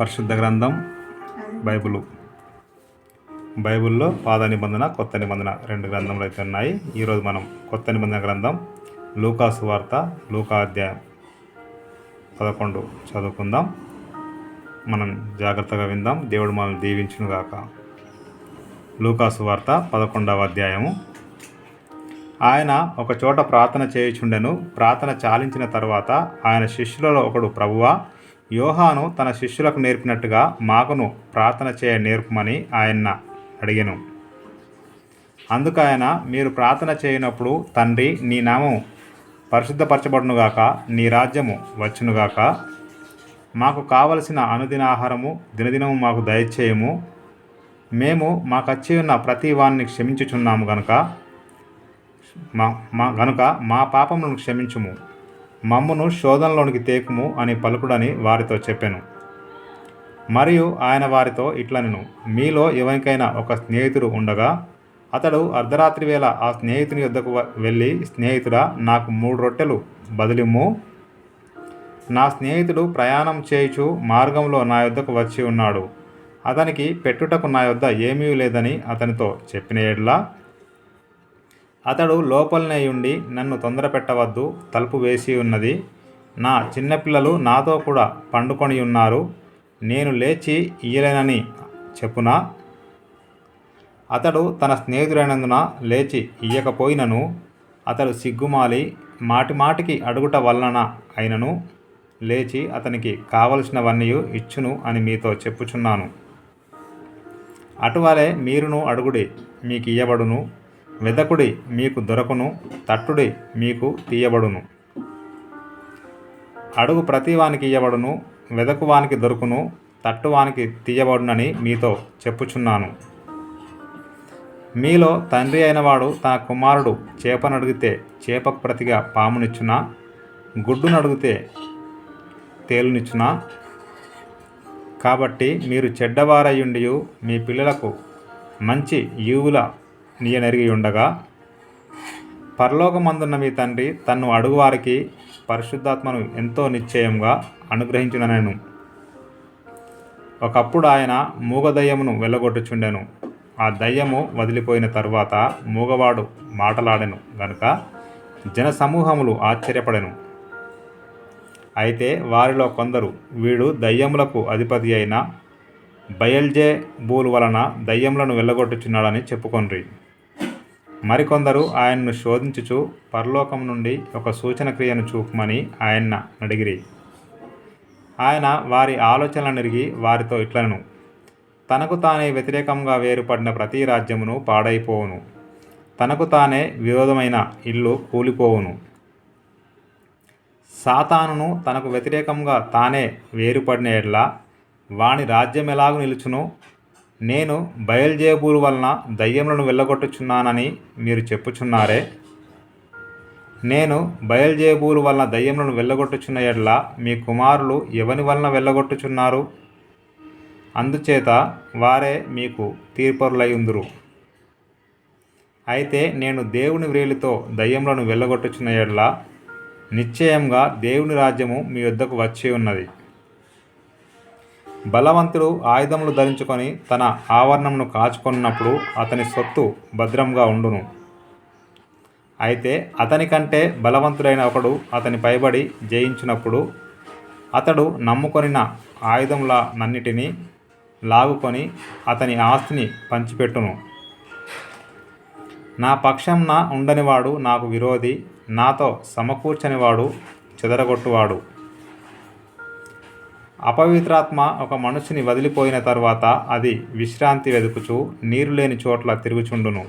పరిశుద్ధ గ్రంథం బైబిలు. బైబిల్లో పాద నిబంధన కొత్త నిబంధన రెండు గ్రంథములు అయితే ఉన్నాయి. ఈరోజు మనం కొత్త నిబంధన గ్రంథం లూకాసు వార్త లూకా అధ్యాయం పదకొండు చదువుకుందాం. మనం జాగ్రత్తగా విందాం. దేవుడు మనల్ని దీవించునుగాక లూకాసు వార్త పదకొండవ అధ్యాయము. ఆయన ఒక చోట ప్రార్థన చేయుచుండెను ప్రార్థన చాలించిన తర్వాత ఆయన శిష్యులలో ఒకడు ప్రభువా యోహాను తన శిష్యులకు నేర్పినట్టుగా మాకును ప్రార్థన చేయ నేర్పమని ఆయన అడిగాను. అందుకు ఆయన మీరు ప్రార్థన చేయనప్పుడు తండ్రి నీ నామం పరిశుద్ధపరచబడునుగాక నీ రాజ్యము వచ్చునుగాక మాకు కావలసిన అనుదిన ఆహారము దినదినము మాకు దయచేయము. మేము మాకచ్చి ఉన్న ప్రతి వాణ్ణి క్షమించుచున్నాము గనుక మా మా గనుక మా పాపములను క్షమించుము. మమ్మును శోధనలోనికి తేకుము అని పలుకుడని వారితో చెప్పాను. మరియు ఆయన వారితో ఇట్లనెను మీలో ఎవరికైనా ఒక స్నేహితుడు ఉండగా అతడు అర్ధరాత్రి వేళ ఆ స్నేహితుని యొద్దకు వెళ్ళి స్నేహితుడా నాకు మూడు రొట్టెలు బదిలిమ్ము. నా స్నేహితుడు ప్రయాణం చేయుచు మార్గంలో నా యొద్దకు వచ్చి ఉన్నాడు. అతనికి పెట్టుటకు నా యొద్ద ఏమీ లేదని అతనితో చెప్పిన ఎడ్లా అతడు లోపలనే ఉండి నన్ను తొందర పెట్టవద్దు తలుపు వేసి ఉన్నది. నా చిన్నపిల్లలు నాతో కూడా పండుకొని ఉన్నారు. నేను లేచి ఇయ్యలేనని చెప్పునా? అతడు తన స్నేహితుడైనందున లేచి ఇయ్యకపోయినను. అతడు సిగ్గుమాలి మాటి మాటికి అడుగుట వలన అయినను. లేచి అతనికి కావలసినవన్నీ ఇచ్చును అని మీతో చెప్పుచున్నాను. అటువలే మీరును అడుగుడి మీకు ఇయ్యబడును వెదకుడి మీకు దొరకును తట్టుడి మీకు తీయబడును. అడుగు ప్రతివానికి ఇయ్యబడును వెదకువానికి దొరుకును తట్టువానికి తీయబడునని మీతో చెప్పుచున్నాను. మీలో తండ్రి అయినవాడు తన కుమారుడు చేపనడిగితే చేప చేపకు ప్రతిగా పామునిచ్చునా గుడ్డునడిగితే తేలునిచ్చునా? కాబట్టి మీరు చెడ్డవారయ్యుండి మీ పిల్లలకు మంచి ఈవుల నీయనెరిగి ఉండగా పరలోకమందున్న మీ తండ్రి తన్ను అడుగువారికి పరిశుద్ధాత్మను ఎంతో నిశ్చయంగా అనుగ్రహించుననెను. ఒకప్పుడు ఆయన మూగదయ్యమును వెళ్ళగొట్టుచుండెను ఆ దయ్యము వదిలిపోయిన తరువాత మూగవాడు మాటలాడెను గనుక జనసమూహములు ఆశ్చర్యపడెను. అయితే వారిలో కొందరు వీడు దయ్యములకు అధిపతి అయిన బయల్జే బూలు వలన దయ్యములను వెళ్ళగొట్టుచున్నాడని చెప్పుకొండ్రి. మరికొందరు ఆయన్ను శోధించుచు పరలోకం నుండి ఒక సూచన క్రియను చూపమని ఆయన అడిగిరి ఆయన వారి ఆలోచనలను నిరిగి వారితో ఇట్లను తనకు తానే వ్యతిరేకంగా వేరుపడిన ప్రతి రాజ్యమును పాడైపోవును. తనకు తానే విరోధమైన ఇల్లు కూలిపోవును. సాతానును తనకు వ్యతిరేకంగా తానే వేరుపడిన ఎడ్ల వాని రాజ్యం ఎలాగు నిలుచును నేను బయల్జేబూరు వలన దయ్యములను వెళ్ళగొట్టుచున్నానని మీరు చెప్పుచున్నారే. నేను బయల్జేబూరు వలన దయ్యములను వెళ్ళగొట్టుచున్న ఎడ్ల మీ కుమారులు ఎవని వలన వెళ్ళగొట్టుచున్నారు? అందుచేత వారే మీకు తీర్పరులయ్యుందురు అయితే నేను దేవుని వ్రేలితో దయ్యములను వెళ్ళగొట్టుచున్న ఎడ్ల నిశ్చయంగా దేవుని రాజ్యము మీ వద్దకు వచ్చి ఉన్నది. బలవంతుడు ఆయుధములు ధరించుకొని తన ఆవరణమును కాచుకున్నప్పుడు అతని సొత్తు భద్రంగా ఉండును. అయితే అతని కంటే బలవంతుడైన ఒకడు అతని పైబడి జయించినప్పుడు అతడు నమ్ముకొనిన ఆయుధముల నన్నిటిని లాగుకొని అతని ఆస్తిని పంచిపెట్టును. నా పక్షంన ఉండనివాడు నాకు విరోధి నాతో సమకూర్చనివాడు చెదరగొట్టువాడు. అపవిత్రాత్మ ఒక మనుషుని వదిలిపోయిన తర్వాత అది విశ్రాంతి వెతుకుచు నీరు లేని చోట్ల తిరుగుచుండును.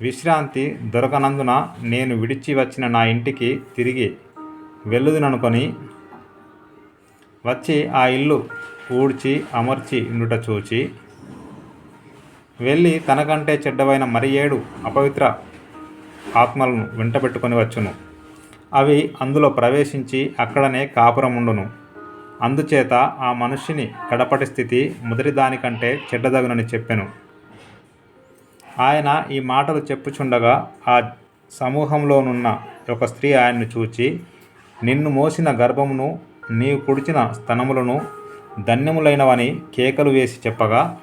విశ్రాంతి దొరకనందున నేను విడిచి వచ్చిన నా ఇంటికి తిరిగి వెళ్ళుదుననుకొని వచ్చి ఆ ఇల్లు ఊడ్చి అమర్చి ఉండుట చూచి వెళ్ళి తనకంటే చెడ్డవైన మరి ఏడు అపవిత్ర ఆత్మలను వెంటబెట్టుకొని వచ్చును. అవి అందులో ప్రవేశించి అక్కడనే కాపురం ఉండును అందుచేత ఆ మనుష్యుని కడపటి స్థితి మొదటి దానికంటే చెడ్డదగునని చెప్పెను. ఆయన ఈ మాటలు చెప్పుచుండగా ఆ సమూహంలోనున్న ఒక స్త్రీ ఆయన్ను చూచి నిన్ను మోసిన గర్భమును నీవు కుడిచిన స్తనములను ధన్యములైనవని కేకలు వేసి చెప్పగా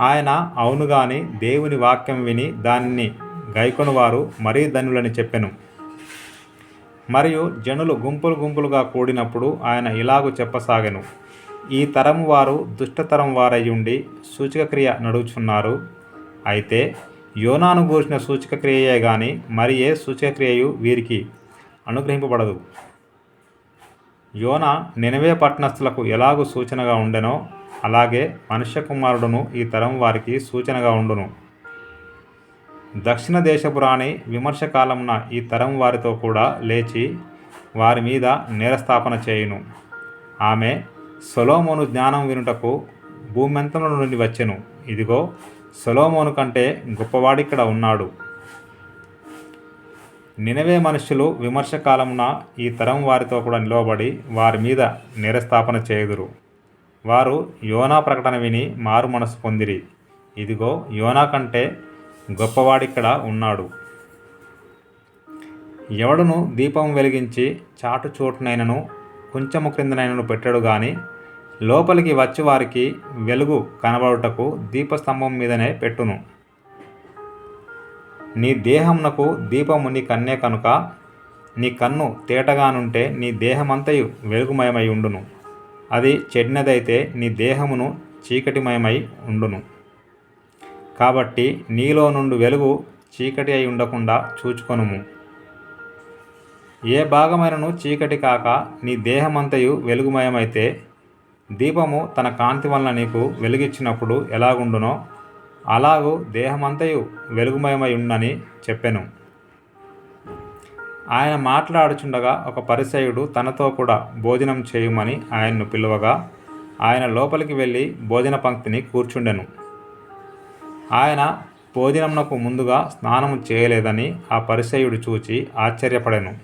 ఆయన అవును గాని దేవుని వాక్యం విని దానిని గైకొనువారు మరీ ధన్యులని చెప్పెను. మరియు జనులు గుంపులు గుంపులుగా కూడినప్పుడు ఆయన ఇలాగు చెప్పసాగెను. ఈ తరం వారు దుష్టతరం వారయ్యుండి సూచకక్రియ నడుచున్నారు. అయితే యోనాను గూర్చిన సూచకక్రియయే కానీ మరి ఏ సూచకక్రియయు వీరికి అనుగ్రహింపబడదు. యోన నినవే పట్టణస్థులకు ఎలాగూ సూచనగా ఉండెనో అలాగే మనుష్య కుమారుడును ఈ తరం వారికి సూచనగా ఉండును. దక్షిణ దేశపు రాణి ఈ తరం వారితో కూడా లేచి వారి మీద నేరస్థాపన చేయును. ఆమె సొలోమోను జ్ఞానం వినుటకు భూమ్యంతముల నుండి వచ్చెను. ఇదిగో సొలోమోను కంటే గొప్పవాడిక్కడ ఉన్నాడు. నినవే మనుష్యులు విమర్శకాలమున ఈ తరం వారితో కూడా నిలవబడి వారి మీద నేరస్థాపన చేయుదురు. వారు యోనా ప్రకటన విని మారు మనసు పొందిరి. ఇదిగో యోనా కంటే గొప్పవాడిక్కడ ఉన్నాడు. ఎవడును దీపం వెలిగించి చాటు చోటునైనను కొంచెము క్రిందనైనను పెట్టాడు గాని లోపలికి వచ్చి వారికి వెలుగు కనబడుటకు దీపస్తంభం మీదనే పెట్టును. నీ దేహమునకు దీపము నీ కన్నే కనుక నీ కన్ను తేటగానుంటే నీ దేహమంతయు వెలుగుమయమై ఉండును. అది చెడినదైతే నీ దేహమును చీకటిమయమై ఉండును. కాబట్టి నీలో నుండి వెలుగు చీకటి అయి ఉండకుండా చూచుకొనుము. ఏ భాగమైనను చీకటి కాక నీ దేహమంతయు వెలుగుమయమైతే దీపము తన కాంతి వలన నీకు వెలుగిచ్చినప్పుడు ఎలాగుండునో అలాగూ దేహమంతయు వెలుగుమయమై ఉండని చెప్పెను. ఆయన మాట్లాడుచుండగా ఒక పరిసయుడు తనతో కూడా భోజనం చేయమని ఆయన్ను పిలువగా ఆయన లోపలికి వెళ్ళి భోజన పంక్తిని కూర్చుండెను. ఆయన భోజనమునకు ముందుగా స్నానము చేయలేదని ఆ పరిసయుడు చూచి ఆశ్చర్యపడెను.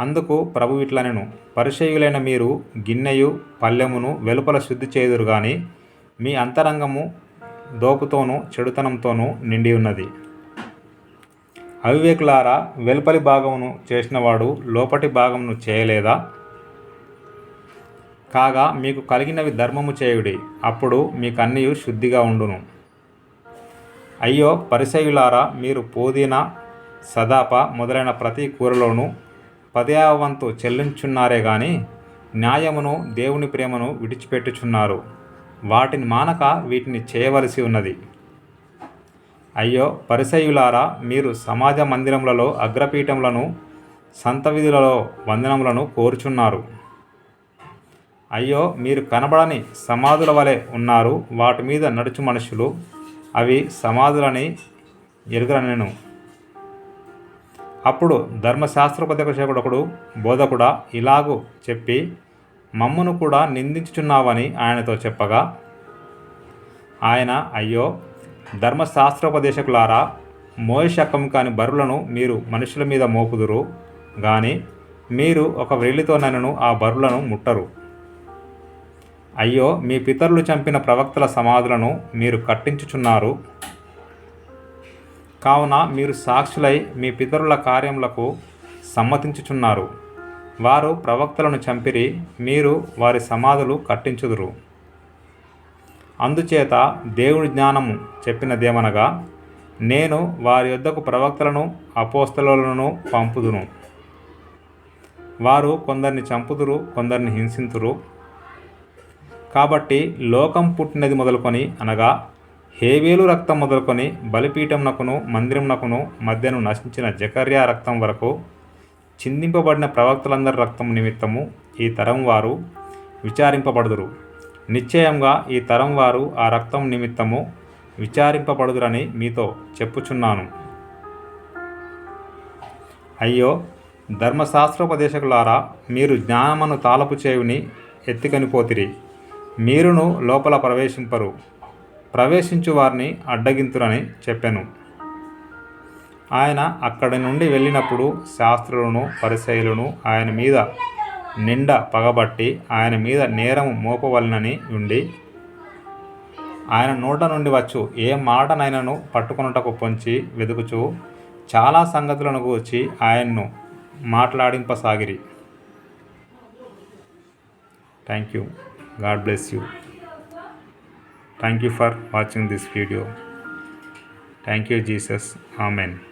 అందుకు ప్రభు ఇట్లనెను పరిచయులైన మీరు గిన్నెయు పల్లెమును వెలుపల శుద్ధి చేదురు గాని మీ అంతరంగము దోపుతోనూ చెడుతనంతోనూ నిండి ఉన్నది. అవివేకులారా వెలుపలి భాగమును చేసినవాడు లోపటి భాగమును చేయలేదా? కాగా మీకు కలిగినవి ధర్మము చేయుడి అప్పుడు మీకన్నీయు శుద్ధిగా ఉండును. అయ్యో పరిసయులారా మీరు పుదీనా సదాప మొదలైన ప్రతి కూరలోనూ పదయావంతు చెల్లించున్నారే కానీ న్యాయమును దేవుని ప్రేమను విడిచిపెట్టుచున్నారు. వాటిని మానక వీటిని చేయవలసి ఉన్నది. అయ్యో పరిసయులారా మీరు సమాజ మందిరములలో అగ్రపీఠములను సంత విధులలో వందనములను కోరుచున్నారు. అయ్యో మీరు కనబడని సమాధుల వలె ఉన్నారు. వాటి మీద నడుచు మనుషులు. అవి సమాధులని ఎరుగరనెను అప్పుడు ధర్మశాస్త్రోపదేశకుడొకడు బోధకుడా ఇలాగూ చెప్పి మమ్మను కూడా నిందించుచున్నావని ఆయనతో చెప్పగా ఆయన అయ్యో ధర్మశాస్త్రోపదేశకులారా మోయశకం కాని బరులను మీరు మనుషుల మీద మోపుదురు. కానీ మీరు ఒక వెళ్ళితో నన్ను ఆ బరులను ముట్టరు. అయ్యో మీ పితరులు చంపిన ప్రవక్తల సమాధులను మీరు కట్టించుచున్నారు. కావున మీరు సాక్షులై మీ పితరుల కార్యములకు సమ్మతించుచున్నారు. వారు ప్రవక్తలను చంపిరి మీరు వారి సమాధులు కట్టించుదురు. అందుచేత దేవుడి జ్ఞానము చెప్పినదేమనగా నేను వారి యొద్దకు ప్రవక్తలను అపోస్తలను పంపుదును. వారు కొందరిని చంపుదురు కొందరిని హింసింతురు. కాబట్టి లోకం పుట్టినది మొదలుకొని అనగా హేవేలు రక్తం మొదలుకొని బలిపీఠంనకును మందిరంనకును మధ్యను నశించిన జకర్యా రక్తం వరకు చిందింపబడిన ప్రవక్తలందరి రక్తం నిమిత్తము ఈ తరం వారు విచారింపబడుదురు. నిశ్చయంగా ఈ తరం వారు ఆ రక్తం నిమిత్తము విచారింపబడుదురని మీతో చెప్పుచున్నాను. అయ్యో ధర్మశాస్త్రోపదేశకులారా మీరు జ్ఞానమును తాళపు చేయుని ఎత్తికనిపోతిరి. మీరును లోపల ప్రవేశింపరు. ప్రవేశించు వారిని అడ్డగింతురని చెప్పాను. ఆయన అక్కడి నుండి వెళ్ళినప్పుడు శాస్త్రులను పరిశైలను ఆయన మీద నిండా పగబట్టి ఆయన మీద నేరము మోపవలనని ఉండి ఆయన నోట నుండి వచ్చు ఏ మాటనైనను పట్టుకొనుటకు పొంచి వెదుకుచు చాలా సంగతులను గూర్చి ఆయన్ను మాట్లాడింపసాగిరి. Thank you. God bless you. Thank you for watching this video. Thank you, Jesus. Amen.